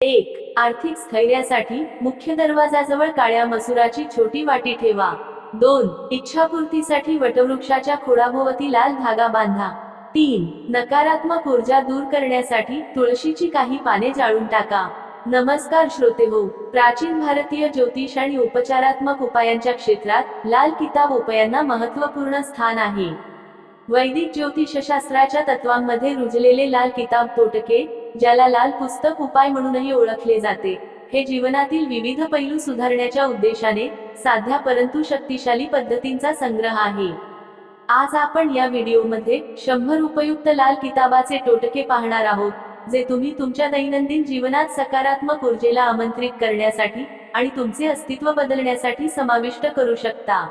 एक आर्थिक स्थैर्यासाठी मुख्य दरवाजाजवळ काळ्या मसुराची छोटी वाटी ठेवा. दोन इच्छापूर्तीसाठी वटवृक्षाच्या खोडाभोवती लाल धागा बांधा. तीन नकारात्मक ऊर्जा दूर करण्यासाठी तुळशीची काही पाने जाळून टाका. नमस्कार श्रोते हो प्राचीन भारतीय ज्योतिष आणि उपचारात्मक उपायांच्या क्षेत्रात लाल किताब उपायांना महत्त्वपूर्ण स्थान आहे. वैदिक ज्योतिषशास्त्राच्या तत्वांमध्ये रुजलेले लाल किताब तोटके ज्याला लाल पुस्तक उपाय म्हणूनही ओळखले जाते. हे जीवनातील विविध पैलू सुधारण्याच्या उद्देशाने साध्या परंतु शक्तिशाली पद्धतींचा संग्रह आहे. आज आपण या व्हिडिओमध्ये शंभर उपयुक्त लाल किताबाचे टोटके पाहणार आहोत जे तुम्ही तुमच्या दैनंदिन जीवनात सकारात्मक ऊर्जेला आमंत्रित करण्यासाठी आणि तुमचे अस्तित्व बदलण्यासाठी समाविष्ट करू शकता.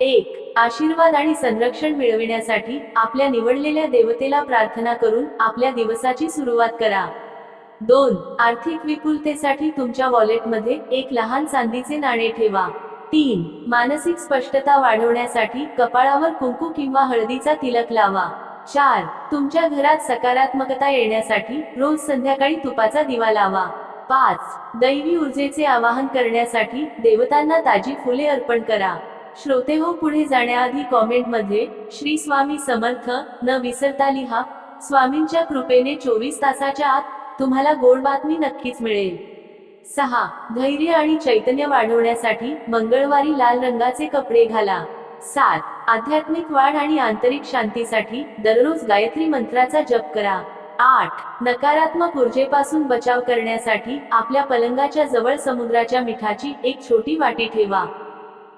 एक आशीर्वाद आणि संरक्षण मिळविण्यासाठी आपल्या निवडलेल्या देवतेला प्रार्थना करून आपल्या दिवसाची सुरुवात करा. दोन आर्थिक विपुलतेसाठी तुमच्या वॉलेटमध्ये एक लहान चांदीचे नाणे ठेवा. तीन मानसिक स्पष्टता वाढवण्यासाठी कपाळावर कुंकू किंवा हळदीचा तिलक लावा. चार तुमच्या घरात सकारात्मकता येण्यासाठी रोज संध्याकाळी तुपाचा दिवा लावा. पाच दैवी ऊर्जेचे आवाहन करण्यासाठी देवतांना ताजी फुले अर्पण करा. श्रोते हो पुढे जाण्याआधी कॉमेंटमध्ये श्री स्वामी समर्थ न विसरता लिहा. स्वामींच्या कृपेने चोवीस तासाच्या आत तुम्हाला गोड बातमी नक्कीच मिळेल. सहा. धैर्य आणि चैतन्य वाढवण्यासाठी मंगळवारी लाल रंगाचे कपडे घाला. सात. आध्यात्मिक वाढ आणि आंतरिक शांतीसाठी दररोज गायत्री मंत्राचा जप करा. आठ. नकारात्मक ऊर्जेपासून बचाव करण्यासाठी आपल्या पलंगाच्या जवळ समुद्राच्या मिठाची एक छोटी वाटी ठेवा.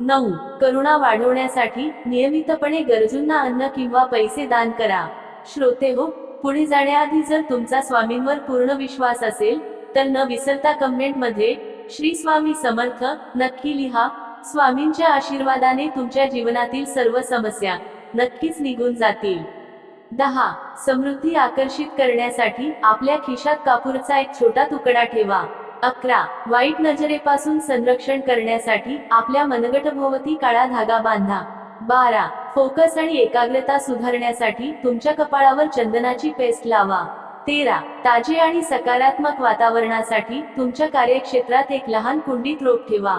नऊ. करुणा वाढवण्यासाठी नियमितपणे गरजूंना अन्न किंवा पैसे दान करा. श्रोते हो पुढे जाण्याआधी जर तुमचा स्वामींवर पूर्ण विश्वास असेल तर न विसरता कमेंटमध्ये श्री स्वामी समर्थ नक्की लिहा. स्वामींच्या आशीर्वादाने तुमच्या जीवनातील सर्व समस्या नक्कीच निघून जातील. दहा. समृद्धी आकर्षित करण्यासाठी आपल्या खिशात कापूरचा एक छोटा तुकडा ठेवा. अकरा. वाईट नजरेपासून संरक्षण करण्यासाठी आपल्या मनगटभोवती काळा धागा बांधा. बारा. फोकस आणि एकाग्रता सुधारण्यासाठी तुमच्या कपाळावर चंदनाची पेस्ट लावा. तेरा. ताजे आणि सकारात्मक वातावरणासाठी तुमच्या कार्यक्षेत्रात एक लहान कुंडीत रोप ठेवा.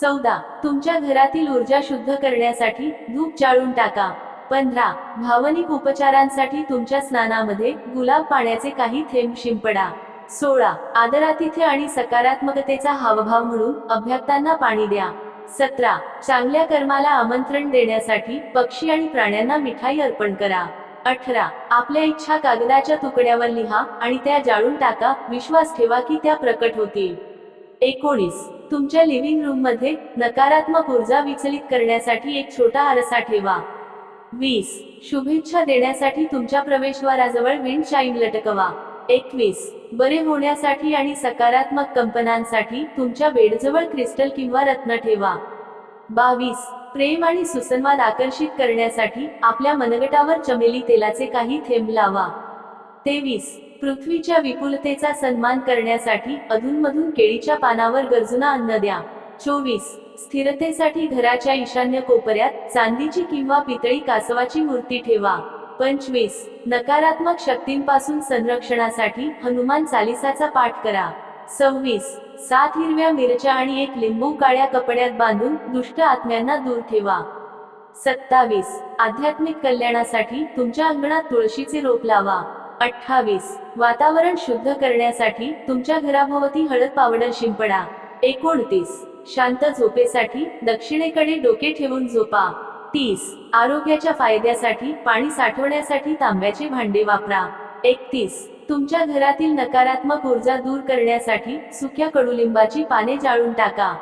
चौदा. तुमच्या घरातील ऊर्जा शुद्ध करण्यासाठी धूप जाळून टाका. पंधरा. भावनिक उपचारांसाठी तुमच्या स्नानामध्ये गुलाब पाण्याचे काही थेंब शिंपडा. सोळा. आदरातिथ्य आणि सकारात्मकतेचा हावभाव म्हणून अभ्यक्तांना पाणी द्या. सतरा. चांगल्या कर्माला आमंत्रण देण्यासाठी पक्षी आणि प्राण्यांना मिठाई अर्पण करा. अठरा. आपल्या इच्छा कागदाच्या तुकड्यावर लिहा आणि त्या जाळून टाका. विश्वास ठेवा की त्या प्रकट होतील. एकोणीस. तुमच्या लिव्हिंग रूममध्ये नकारात्मक ऊर्जा विचलित करण्यासाठी एक छोटा आरसा ठेवा. वीस. शुभेच्छा देण्यासाठी तुमच्या प्रवेशद्वाराजवळ विंड शाईन लटकवा. एकवीस. बरे होण्यासाठी आणि सकारात्मक कंपनांसाठी तुमच्या बेडजवळ क्रिस्टल किंवा रत्न ठेवा. बावीस. प्रेम आणि सुसंवाद आकर्षित करण्यासाठी आपल्या मनगटावर चमेली तेलाचे काही थेंब लावा. तेवीस. पृथ्वीच्या विपुलतेचा सन्मान करण्यासाठी अधूनमधून केळीच्या पानावर गरजूंना अन्न द्या. चोवीस. स्थिरतेसाठी घराच्या ईशान्य कोपऱ्यात चांदीची किंवा पितळी कासवाची मूर्ती ठेवा. पंचवीस. नकारात्मक शक्तींपासून संरक्षणासाठी हनुमान चालिसाचा पाठ करा. सव्वीस. सात हिरव्या मिरच्या आणि एक लिंबू काळ्या कपड्यात बांधून दुष्ट आत्म्यांना दूर ठेवा. सत्तावीस. आध्यात्मिक कल्याणासाठी तुमच्या अंगणात तुळशीचे रोप लावा. अठ्ठावीस. वातावरण शुद्ध करण्यासाठी तुमच्या घराभोवती हळद पावडर शिंपडा. एकोणतीस. शांत झोपेसाठी दक्षिणेकडे डोके ठेवून झोपा. तीस. आरोग्याच्या फायद्यासाठी पाणी साठवण्यासाठी तांब्याचे भांडे वापरा. एकतीस. तुमच्या घरातील नकारात्मक ऊर्जा दूर करण्यासाठी सुक्या कडुलिंबाची पाने जाळून टाका.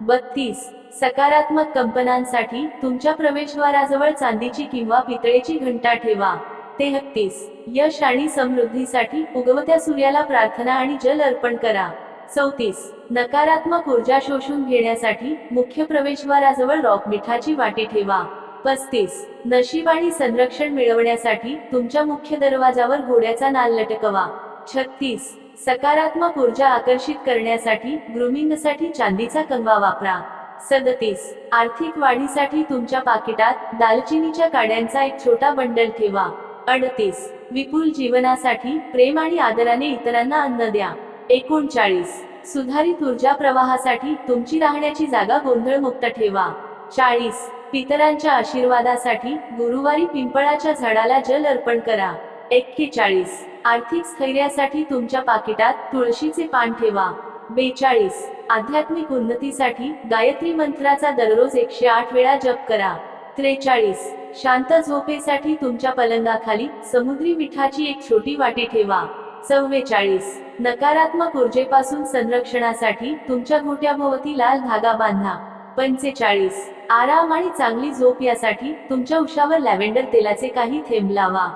बत्तीस. सकारात्मक कंपनांसाठी तुमच्या प्रवेशद्वाराजवळ चांदीची किंवा पितळेची घंटा ठेवा. तेहत्तीस यश आणि समृद्धीसाठी उगवत्या सूर्याला प्रार्थना आणि जल अर्पण करा. चौतीस. नकारात्मक ऊर्जा शोषून घेण्यासाठी मुख्य प्रवेशद्वाराजवळ रॉक मिठाची वाटी ठेवा. पस्तीस नशीब आणि संरक्षण मिळवण्यासाठी तुमच्या मुख्य दरवाजावर घोड्याचा नाल लटकवा. छत्तीस. सकारात्मक ऊर्जा आकर्षित करण्यासाठी ग्रुमिंगसाठी चांदीचा कंगवा वापरा. सदतीस. आर्थिक वाढीसाठी तुमच्या पाकिटात दालचिनीच्या काड्यांचा एक छोटा बंडल ठेवा. अडतीस. विपुल जीवनासाठी प्रेम आणि आदराने इतरांना अन्न द्या. एकोणचाळीस. सुधारित ऊर्जा प्रवाहासाठी तुमची राहण्याची जागा गोंधळमुक्त ठेवा. चाळीस. पितरांच्या आशीर्वादासाठी गुरुवारी पिंपळाच्या झाडाला जल अर्पण करा. एक्केचाळीस. आर्थिक स्थैर्यासाठी तुमच्या पाकिटात तुळशीचे पान ठेवा. बेचाळीस. आध्यात्मिक उन्नतीसाठी गायत्री मंत्राचा दररोज एकशे आठ वेळा जप करा. त्रेचाळीस. शांत झोपेसाठी तुमच्या पलंगाखाली समुद्री मिठाची एक छोटी वाटी ठेवा. चव्वेचाळीस. नकारात्मक ऊर्जेपासून संरक्षणासाठी तुमच्या घोट्याभोवती लाल धागा बांधा. पंचेचाळीस आराम आणि चांगली झोप यासाठी तुमच्या उशावर लॅव्हेंडर तेलाचे काही थेंब लावा.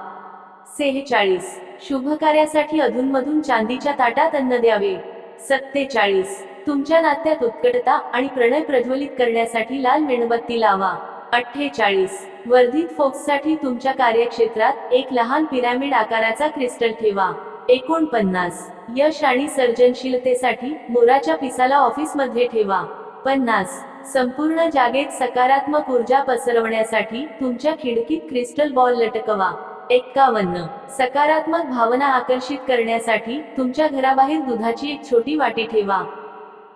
सेहेचाळीस. शुभ कार्यासाठी अधूनमधून चांदीच्या ताटात अन्न द्यावे. सत्तेचाळीस. तुमच्या नात्यात उत्कटता आणि प्रणय प्रज्वलित करण्यासाठी लाल मेणबत्ती लावा. अठ्ठेचाळीस. वर्धित फोक्ससाठी तुमच्या कार्यक्षेत्रात एक लहान पिरॅमिड आकाराचा क्रिस्टल ठेवा. एकोणपन्नास. यश आणि सर्जनशीलतेसाठी मोराच्या पिसाला ऑफिसमध्ये ठेवा. पन्नास. संपूर्ण जागेत सकारात्मक ऊर्जा पसरवण्यासाठी तुमच्या खिडकीत क्रिस्टल बॉल लटकवा. एक्कावन्न. सकारात्मक भावना आकर्षित करण्यासाठी तुमच्या घराबाहेर दुधाची एक छोटी वाटी ठेवा.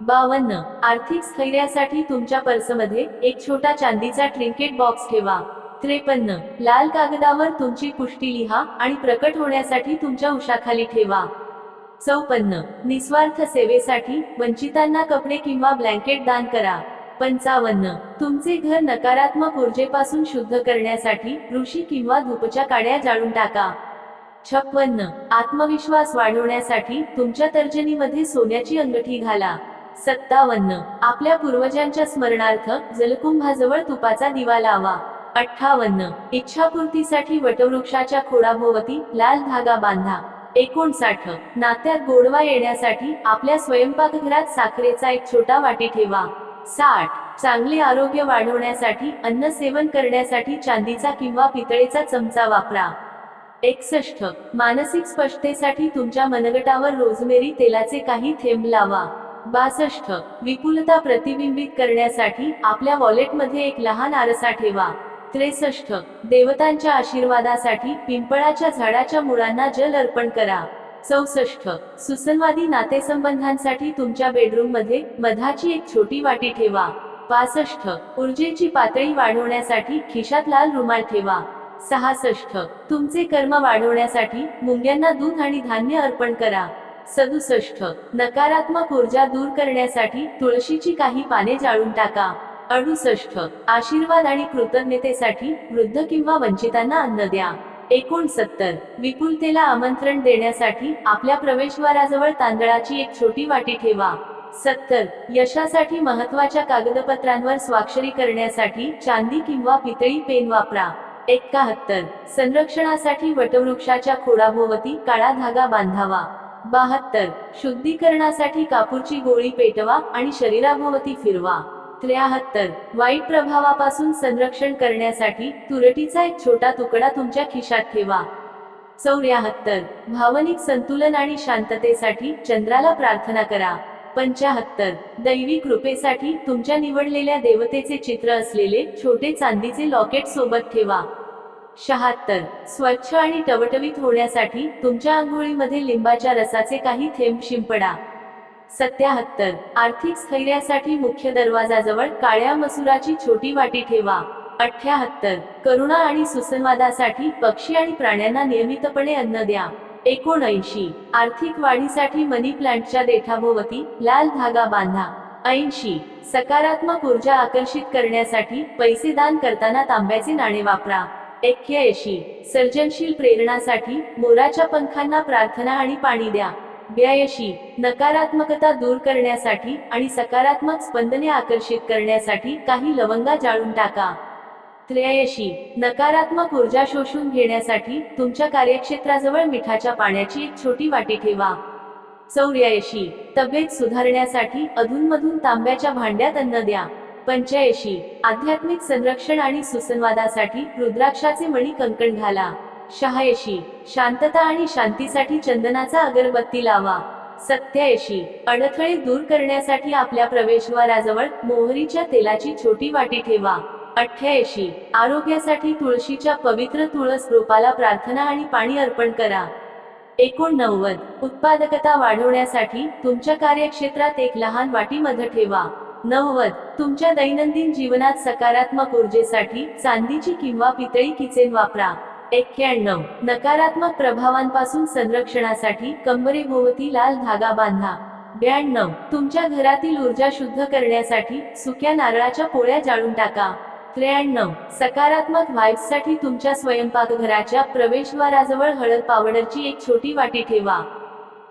बावन्न. आर्थिक स्थैर्यासाठी तुमच्या पर्समध्ये एक छोटा चांदीचा ट्रिंकेट बॉक्स ठेवा. त्रेपन्न. लाल कागदावर तुमची पुष्टी लिहा आणि प्रकट होण्यासाठी तुमच्या उशाखाली ठेवा. चौपन्न. निस्वार्थ सेवेसाठी वंचितांना कपडे किंवा ब्लँकेट दान करा. पंचावन्न. तुमचे घर नकारात्मक ऊर्जेपासून शुद्ध करण्यासाठी ऋषी किंवा धूपच्या काड्या जाळून टाका. छप्पन्न. आत्मविश्वास वाढवण्यासाठी तुमच्या तर्जनीमध्ये सोन्याची अंगठी घाला. सत्तावन्न. आपल्या पूर्वजांच्या स्मरणार्थ जलकुंभाजवळ तुपाचा दिवा लावा. अठ्ठावन्न. इच्छापूर्तीसाठी वटवृक्षाच्या खोडाभोवती लाल धागा बांधा. एकोणसाठ. नात्यात गोडवा येण्यासाठी आपल्या स्वयंपाकघरात साखरेचा एक छोटा वाटी ठेवा. साठ. चांगले आरोग्य वाढवण्यासाठी अन्न सेवन करण्यासाठी चांदीचा किंवा पितळेचा चमचा वापरा. एकसष्ट. मानसिक स्पष्टतेसाठी तुमच्या मनगटावर रोजमेरी तेलाचे काही थेंब लावा. बासष्ट. विपुलता प्रतिबिंबित करण्यासाठी आपल्या वॉलेटमध्ये एक लहान आरसा ठेवा. त्रेसष्ट. देवतांच्या आशीर्वादासाठी पिंपळाच्या झाडाच्या मुळांना जल अर्पण करा. चौसष्ट. सुसंवादी नातेसंबंधांसाठी तुमच्या बेडरूममध्ये मधाची एक छोटी वाटी ठेवा. पासष्ट. ऊर्जेची पातळी वाढवण्यासाठी खिशात लाल रुमाल ठेवा. सहासष्ट. तुमचे कर्म वाढवण्यासाठी मुंग्यांना दूध आणि धान्य अर्पण करा. सदुसष्ट. नकारात्मक ऊर्जा दूर करण्यासाठी तुळशीची काही पाने जाळून टाका. अडुसष्ट. आशीर्वाद आणि कृतज्ञतेसाठी वृद्ध किंवा वंचितांना अन्न द्या. एकोणसत्तर. विपुलतेला आमंत्रण देण्यासाठी आपल्या प्रवेशद्वाराजवळ तांदळाची एक छोटी वाटी ठेवा. सत्तर. यशासाठी महत्त्वाच्या कागदपत्रांवर स्वाक्षरी करण्यासाठी चांदी किंवा पितळी पेन वापरा. एकाहत्तर. संरक्षणासाठी वटवृक्षाच्या खोडाभोवती काळा धागा बांधावा. बहात्तर. शुद्धीकरणासाठी कापूरची गोळी पेटवा आणि शरीराभोवती फिरवा. त्र्याहत्तर. वाईट प्रभावापासून संरक्षण करण्यासाठी तुरटीचा एक छोटा तुकडा तुमच्या खिशात ठेवा. चौऱ्याहत्तर. भावनिक संतुलन आणि शांततेसाठी चंद्राला प्रार्थना करा. पंचाहत्तर. दैवी कृपेसाठी तुमच्या निवडलेल्या देवतेचे चित्र असलेले छोटे चांदीचे लॉकेट सोबत ठेवा. शहात्तर. स्वच्छ आणि टवटवीत होण्यासाठी तुमच्या आंघोळीमध्ये लिंबाच्या रसाचे काही थेंब शिंपडा. सत्याहत्तर. आर्थिक स्थैर्यासाठी मुख्य दरवाजाजवळ काळ्या मसुराची छोटी वाटी ठेवा. अठ्याहत्तर. करुणा आणि सुसंवादासाठी पक्षी आणि प्राण्यांना नियमितपणे अन्न द्या. एकोणऐंशी. आर्थिक वाढीसाठी मनी प्लांटच्या देठाभोवती लाल धागा बांधा. ऐंशी. सकारात्मक ऊर्जा आकर्षित करण्यासाठी पैसे दान करताना तांब्याचे नाणे वापरा. एक्क्याऐंशी. सर्जनशील प्रेरणासाठी मोराच्या पंखांना प्रार्थना आणि पाणी द्या. व्यायशी नकारात्मकता दूर करण्यासाठी आणि सकारात्मक स्पंदने आकर्षित करण्यासाठी काही लवंगा जाळून टाका. त्र्याऐंशी नकारात्मक ऊर्जा शोषून घेण्यासाठी तुमच्या कार्यक्षेत्राजवळ मिठाच्या पाण्याची एक छोटी वाटी ठेवा. चौऱ्याऐंशी तब्येत सुधारण्यासाठी अधूनमधून तांब्याच्या भांड्यात अन्न द्या. पंच्याऐंशी आध्यात्मिक संरक्षण आणि सुसंवादासाठी रुद्राक्षाचे मणी कंकण घाला. शहाऐंशी शांतता आणि शांतीसाठी चंदनाचा अगरबत्ती लावा. सत्याऐंशी अडथळे दूर करण्यासाठी आपल्या प्रवेशद्वाराजवळ मोहरीच्या तेलाची छोटी वाटी ठेवा. अठ्ठ्याऐंशी आरोग्यासाठी तुळशीच्या पवित्र तुळस रोपाला प्रार्थना आणि पाणी अर्पण करा. एकोणनव्वद उत्पादकता वाढवण्यासाठी तुमच्या कार्यक्षेत्रात एक लहान वाटीमध्ये ठेवा. नव्वद तुमच्या दैनंदिन जीवनात सकारात्मक ऊर्जेसाठी चांदीची किंवा पितळी किचेन वापरा. एक्क्याण्णव. नकारात्मक प्रभावांपासून संरक्षणासाठी कंबरेभोवती लाल धागा बांधा. ब्याण्णव. तुमच्या घरातील ऊर्जा शुद्ध करण्यासाठी सुक्या नारळाच्या पोळ्या जाळून टाका. त्र्याण्णव. सकारात्मक व्हाईब्ससाठी तुमच्या स्वयंपाकघराच्या प्रवेशद्वाराजवळ हळद पावडरची एक छोटी वाटी ठेवा.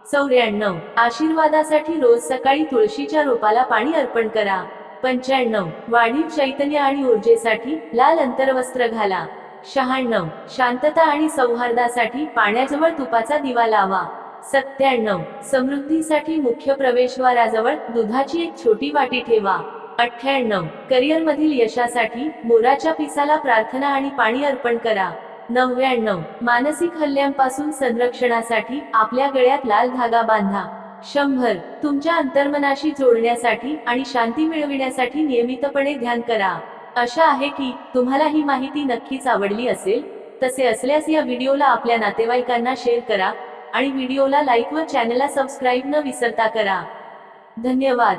चौऱ्याण्णव. आशीर्वादासाठी रोज सकाळी तुळशीच्या रोपाला पाणी अर्पण करा. पंच्याण्णव. वाढीव चैतन्य आणि ऊर्जेसाठी लाल अंतरवस्त्र घाला. शहाण्णव. शांतता आणि सौहार्दासाठी पाण्याजवळ तुपाचा दिवा लावा. सत्त्याण्णव. समृद्धीसाठी मुख्य प्रवेशद्वाराजवळ दुधाची एक छोटी वाटी ठेवा. अठ्ठ्याण्णव. करिअर मधील यशासाठी मोराच्या पिसाला प्रार्थना आणि पाणी अर्पण करा. नव्याण्णव. मानसिक हल्ल्यांपासून संरक्षणासाठी आपल्या गळ्यात लाल धागा बांधा. शंभर. तुमच्या अंतर्मनाशी जोडण्यासाठी आणि शांती मिळविण्यासाठी नियमितपणे ध्यान करा. आशा आहे की तुम्हाला ही माहिती नक्कीच आवडली असेल तसे असल्यास या व्हिडिओला आपल्या नातेवाईकांना शेअर करा आणि व्हिडिओला लाईक व चॅनलला सबस्क्राईब न विसरता करा. धन्यवाद.